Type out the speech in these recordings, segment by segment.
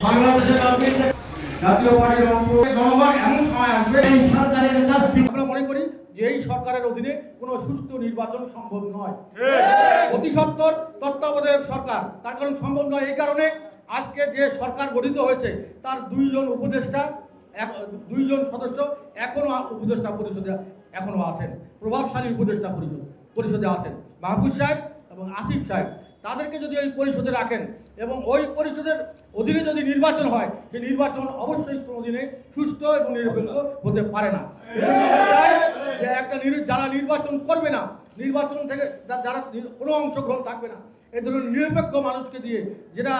বাংলাদেশের জাতীয় জাতীয় জনগণ এমন সময় আসবে এই সরকারের কাছ থেকে আমরা মনে করি যে এই সরকারের অধীনে কোনো সুষ্ঠু নির্বাচন সম্ভব নয়। অতি সত্তর তত্ত্বাবধায়ক সরকার তার কারণ সম্ভব নয় এই কারণে আজকে যে সরকার গঠিত হয়েছে তার দুইজন উপদেষ্টা দুইজন সদস্য এখনও উপদেষ্টা পরিষদে এখনও আছেন। প্রভাবশালী উপদেষ্টা পরিষদ পরিষদে আছেন। মাহবুব সাহেব এবং আসিফ সাহেব। তাদেরকে যদি ওই পরিষদে রাখেন এবং ওই পরিষদের অধীনে যদি নির্বাচন হয়, সেই নির্বাচন অবশ্যই কোনো দিনে সুষ্ঠু এবং নিরপেক্ষ হতে পারে না। যে একটা যারা নির্বাচন করবে না, নির্বাচন থেকে যারা কোনো অংশগ্রহণ থাকবে না এই ধরনের নিরপেক্ষ মানুষকে দিয়ে যেটা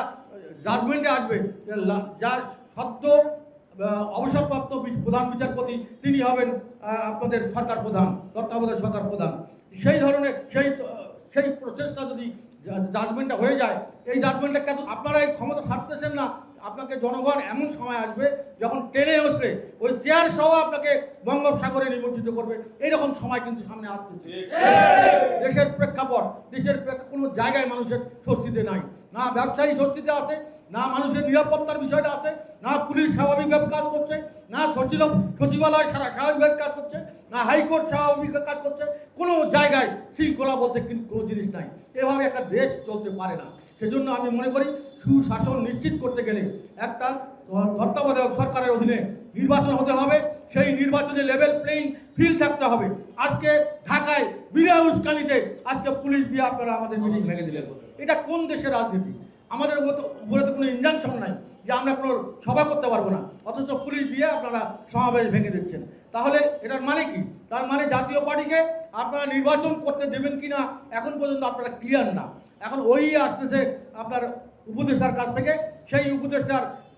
জাজমেন্টে আসবে, যে সদ্য অবসরপ্রাপ্ত প্রধান বিচারপতি, তিনি হবেন আপনাদের সরকার প্রধান, তত্ত্বাবধায়ক সরকার প্রধান। সেই ধরনের, সেই সেই প্রচেষ্টা যদি জাজমেন্টটা হয়ে যায় এই জাজমেন্টটা কেন আপনারা এই ক্ষমতা সারতেছেন না? আপনাকে জনগণ এমন সময় আসবে যখন ট্রেনে আসলে ওই চেয়ার সহ আপনাকে বঙ্গোপসাগরে নিমজ্জিত করবে। এইরকম সময় কিন্তু সামনে আসতেছে। দেশের প্রেক্ষাপট দেশের কোনো জায়গায় মানুষের স্বস্তিতে নাই। না ব্যবসায়ী স্বস্তিতে আছে, না মানুষের নিরাপত্তার বিষয়টা আছে, না পুলিশ স্বাভাবিকভাবে কাজ করছে, না সচিব সচিবালয় সারা স্বাভাবিকভাবে কাজ করছে, না হাইকোর্ট স্বাভাবিকভাবে কাজ করছে, কোনো জায়গায় শৃঙ্খলা বলতে কোনো জিনিস নাই। এভাবে একটা দেশ চলতে পারে না। সেজন্য আমি মনে করি সুশাসন নিশ্চিত করতে গেলে একটা তত্ত্বাবধায়ক সরকারের অধীনে নির্বাচন হতে হবে। সেই নির্বাচনে লেভেল প্লেইং ফিল থাকতে হবে। আজকে ঢাকায় বিনা উস্কানিতে আজকে পুলিশ দিয়ে আপনারা আমাদের মিটিং ভেঙে দিলেন। এটা কোন দেশের রাজনীতি? আমাদের মতো- উপরে তো কোনো ইঞ্জানশন নাই যে আমরা কোনো সভা করতে পারব না। অথচ পুলিশ দিয়ে আপনারা সমাবেশ ভেঙে দিচ্ছেন। তাহলে এটার মানে কি? তার মানে জাতীয় পার্টিকে আপনারা নির্বাচন করতে দেবেন কি না এখন পর্যন্ত আপনারা ক্লিয়ার না। এখন ওই আসতেছে আপনার উপদেষ্টার কাছ থেকে। সেই উপদেষ্টার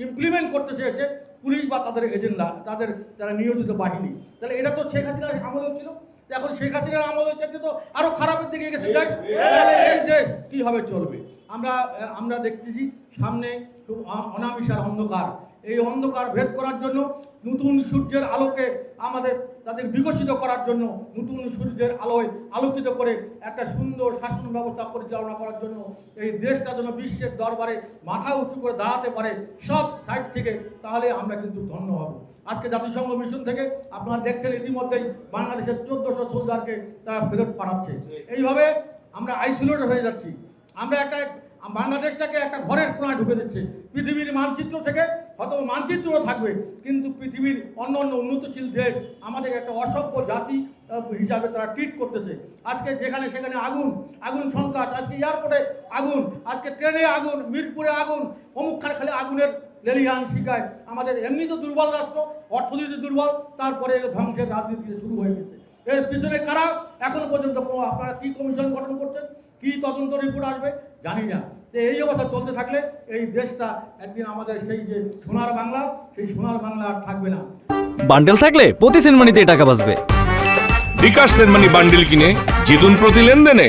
ইমপ্লিমেন্ট করতেছে এসে পুলিশ বা তাদের এজেন্ডা তাদের যারা নিয়োজিত বাহিনী, তাহলে এটা তো শেখ হাসিনার আমলেও ছিল এখন শেখ হাসিনার আমলের চাইতে তো আরও খারাপের দিকে গেছে দেশ তাহলে এই দেশ কীভাবে চলবে? আমরা আমরা দেখতেছি সামনে খুব অনামিশার অন্ধকার। এই অন্ধকার ভেদ করার জন্য, নতুন সূর্যের আলোকে আমাদের তাদের বিকশিত করার জন্য, নতুন সূর্যের আলোয় আলোকিত করে একটা সুন্দর শাসন ব্যবস্থা পরিচালনা করার জন্য এই দেশটা যেন বিশ্বের দরবারে মাথা উঁচু করে দাঁড়াতে পারে সব সাইড থেকে, তাহলে আমরা কিন্তু ধন্য হব। আজকে জাতিসংঘ মিশন থেকে আপনারা দেখছেন ইতিমধ্যেই বাংলাদেশের চোদ্দশো সোলজারকে তারা ফেরত পাঠাচ্ছে। এইভাবে আমরা আইসোলেট হয়ে যাচ্ছি। আমরা একটা বাংলাদেশটাকে একটা ঘরের কোনায় ঢুকে দিচ্ছে। পৃথিবীর মানচিত্র থেকে হয়তো মানচিত্রও থাকবে, কিন্তু পৃথিবীর অন্য অন্য উন্নতশীল দেশ আমাদের একটা অসভ্য জাতি হিসাবে তারা ট্রিট করতেছে। আজকে যেখানে সেখানে আগুন আগুন সন্ত্রাস, আজকে এয়ারপোর্টে আগুন, আজকে ট্রেনে আগুন, মিরপুরে আগুন অমুকখানে খালি আগুনের লেলিহান শিকায় আমাদের এমনি তো দুর্বল রাষ্ট্র, অর্থনীতি দুর্বল, তারপরে ধ্বংসের রাজনীতি শুরু হয়ে গেছে। এর পিছনে কারা? এখন পর্যন্ত আপনারা কি কমিশন গঠন করছেন? কি তদন্ত রিপোর্ট আসবে? জানি না। তো এই অবস্থা চলতে থাকলে এই দেশটা একদিন আমাদের সেই যে সোনার বাংলা সেই সোনার বাংলা আর থাকবে না। বান্ডেল থাকলে প্রতি সেনমানিতে টাকা বাঁচবে। বিকাশ সেনমানি বান্ডিল কিনে জিতুন প্রতি লেনদেনে।